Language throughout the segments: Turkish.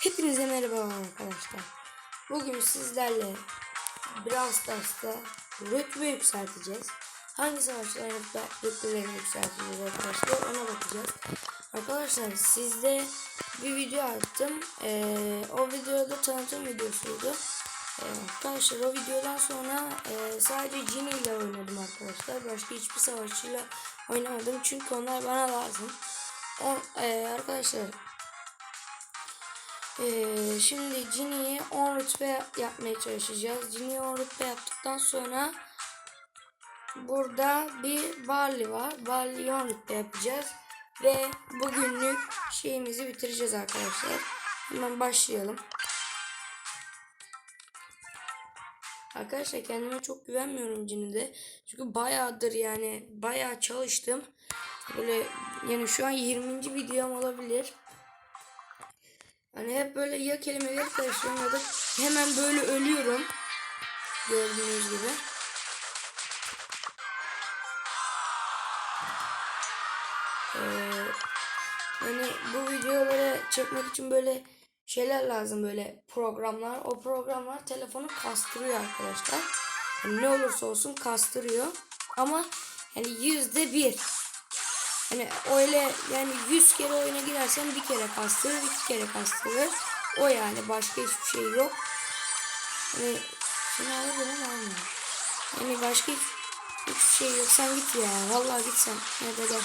Hepinize merhaba arkadaşlar. Bugün sizlerle Brawl Stars'ta rütbe yükselteceğiz. Hangi savaşların rütbe, rütbelerini yükselteceğiz arkadaşlar ona bakacağız. Arkadaşlar sizde bir video attım. Ee, o videoda tanıtım videosuydu. Ee, arkadaşlar o videodan sonra e, sadece Genie ile oynadım arkadaşlar. Başka hiçbir savaşçıyla oynamadım. Çünkü onlar bana lazım. O, e, arkadaşlar ee, şimdi Ginny'yi 10 rütbe yapmaya çalışacağız. Ginny'yi 10 rütbe yaptıktan sonra burada bir Barley var. Barley'i 10 rütbe yapacağız. Ve bugünlük şeyimizi bitireceğiz arkadaşlar. Hemen başlayalım. Arkadaşlar kendime çok güvenmiyorum Ginny'de. Çünkü bayağıdır yani bayağı çalıştım. Böyle yani şu an 20. videom olabilir. Hani hep böyle ya kelimeleri karıştırıyorum ya da hemen böyle ölüyorum. Gördüğünüz gibi. Ee, hani bu videoları çekmek için böyle şeyler lazım böyle programlar. O programlar telefonu kastırıyor arkadaşlar. Yani ne olursa olsun kastırıyor. Ama yani yüzde bir. Hani öyle yani 100 kere oyuna girersen bir kere kastırır, iki kere kastırır. O yani başka hiçbir şey yok. Hani seni alırım ama almıyorum. Yani başka hiç, hiçbir şey yok. Sen git ya. Vallahi git sen. Hadi gel.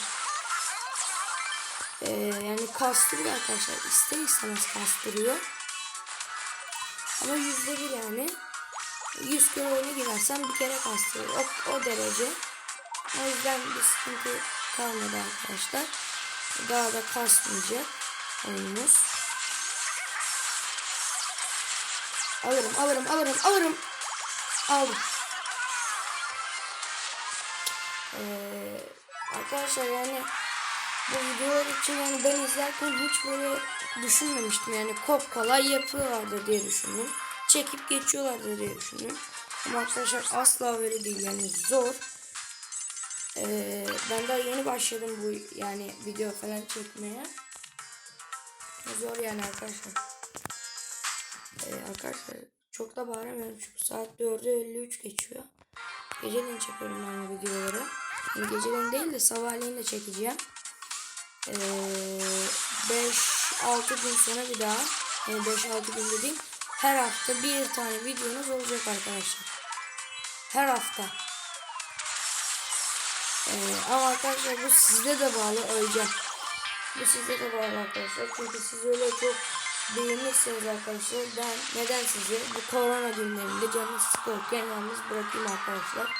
Ee, yani kastırıyor arkadaşlar. İster istemez kastırıyor. Ama yüzde bir yani. 100 kere oyuna girersen bir kere kastırıyor. O, o derece. O yüzden bir sıkıntı kalmadı arkadaşlar. Daha da kasmayacak oyunumuz. Alırım, alırım, alırım, alırım. Aldım. Ee, arkadaşlar yani bu videolar için yani ben izlerken hiç böyle düşünmemiştim. Yani kop kolay yapıyorlardır diye düşündüm. Çekip geçiyorlardır diye düşündüm. Ama arkadaşlar asla öyle değil. Yani zor. Ee, ben daha yeni başladım bu yani video falan çekmeye. Zor yani arkadaşlar. Ee, arkadaşlar çok da bağıramıyorum çünkü saat 4'e 53 geçiyor. Geceleyin çekiyorum ben bu videoları. Yani geceleyin değil de sabahleyin de çekeceğim. Ee, 5-6 gün sonra bir daha yani 5-6 gün dediğim her hafta bir tane videonuz olacak arkadaşlar. Her hafta. Ee, ama arkadaşlar bu sizde de bağlı öleceğim. Bu sizde de bağlı arkadaşlar. Çünkü siz öyle çok beğenirseniz arkadaşlar ben neden sizi bu korona günlerinde canınız sıkılırken yalnız bırakayım arkadaşlar.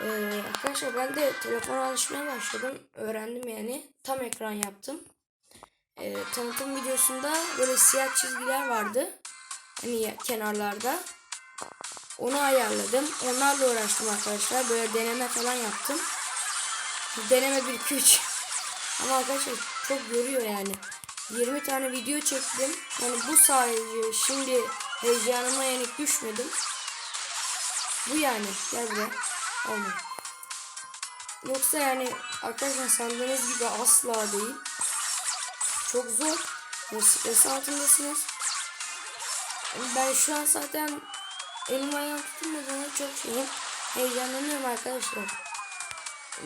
Ee, arkadaşlar ben de telefona alışmaya başladım. Öğrendim yani. Tam ekran yaptım. Ee, tanıtım videosunda böyle siyah çizgiler vardı. Hani kenarlarda. Onu ayarladım. Onlarla uğraştım arkadaşlar. Böyle deneme falan yaptım. Deneme 1 2 3. Ama arkadaşlar çok yoruyor yani. 20 tane video çektim. Yani bu sayede şimdi heyecanıma yenik düşmedim. Bu yani. Gel buraya. Olmuyor. Yoksa yani arkadaşlar sandığınız gibi asla değil. Çok zor. Yani stres altındasınız. Ben şu an zaten elim ayağım tutulmadan çok şeyim. Heyecanlanıyorum arkadaşlar.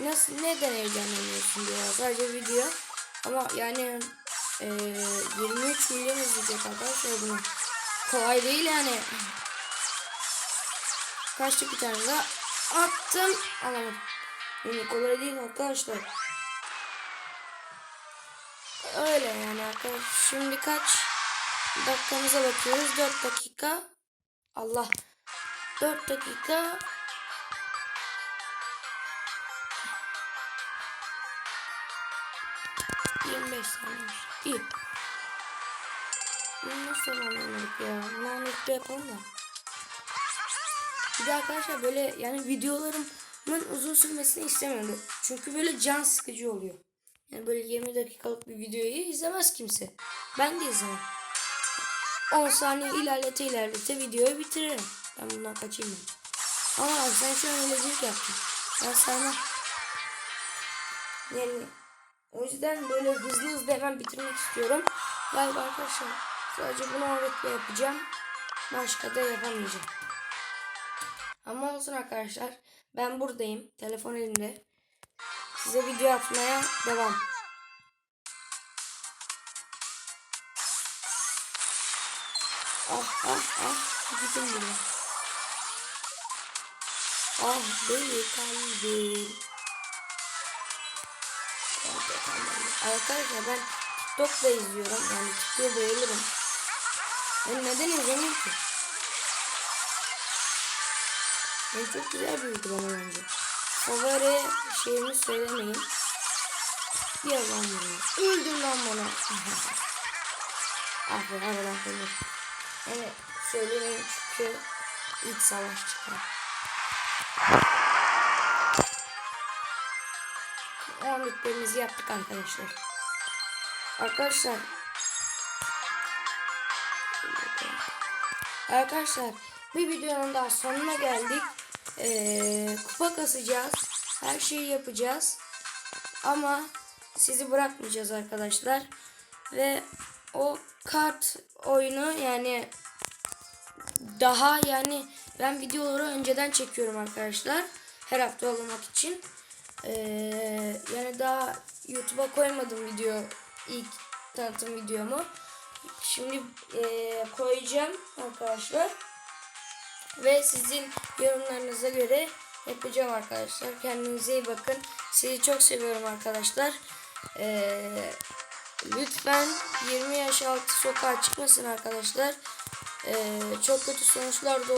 Nasıl neden heyecanlanıyorsun diyor. Sadece video. Ama yani e, 23 milyon izleyecek arkadaşlar bunu. Kolay değil yani. Kaçtı bir tane daha. Attım. Alamadım. Yani kolay değil arkadaşlar. Öyle yani arkadaşlar. Şimdi kaç dakikamıza bakıyoruz. 4 dakika. Allah. 4 dakika. Saniye. İyi. Bunu nasıl anlamadık ya? Bunu anlatıp yapalım da. Bir de arkadaşlar böyle yani videolarımın uzun sürmesini istemiyorum. Çünkü böyle can sıkıcı oluyor. Yani böyle 20 dakikalık bir videoyu izlemez kimse. Ben de izlemem. 10 saniye ilerlete ilerlete videoyu bitiririm. Ben bundan kaçayım ben. Abi sen şu an öylecilik yaptın. Ben sana yani O yüzden böyle hızlı hızlı hemen bitirmek istiyorum. Galiba arkadaşlar sadece bunu öğretme yapacağım. Başka da yapamayacağım. Ama olsun arkadaşlar. Ben buradayım. Telefon elimde. Size video atmaya devam. Ah ah ah. Gidin buradan. Ah deli kalbim. Arkadaşlar ben TikTok'ta izliyorum. Yani TikTok'ta bayılırım. Ben neden izlemiyorum ki? Yani çok güzel bir uygulama bence. Favori şeyimi söylemeyin. Bir yalan bunu. Öldüm lan bana. Aferin aferin aferin. Yani söylemeyin çünkü ilk savaş çıkar. 10 rütbemizi yaptık arkadaşlar. Arkadaşlar. Arkadaşlar bir videonun daha sonuna geldik. Ee, kupa kasacağız. Her şeyi yapacağız. Ama sizi bırakmayacağız arkadaşlar. Ve o kart oyunu yani daha yani ben videoları önceden çekiyorum arkadaşlar. Her hafta olmak için. Ee, yani daha YouTube'a koymadım video ilk tanıtım videomu. Şimdi ee, koyacağım arkadaşlar. Ve sizin yorumlarınıza göre yapacağım arkadaşlar. Kendinize iyi bakın. Sizi çok seviyorum arkadaşlar. Ee, lütfen 20 yaş altı sokağa çıkmasın arkadaşlar. Ee, çok kötü sonuçlar da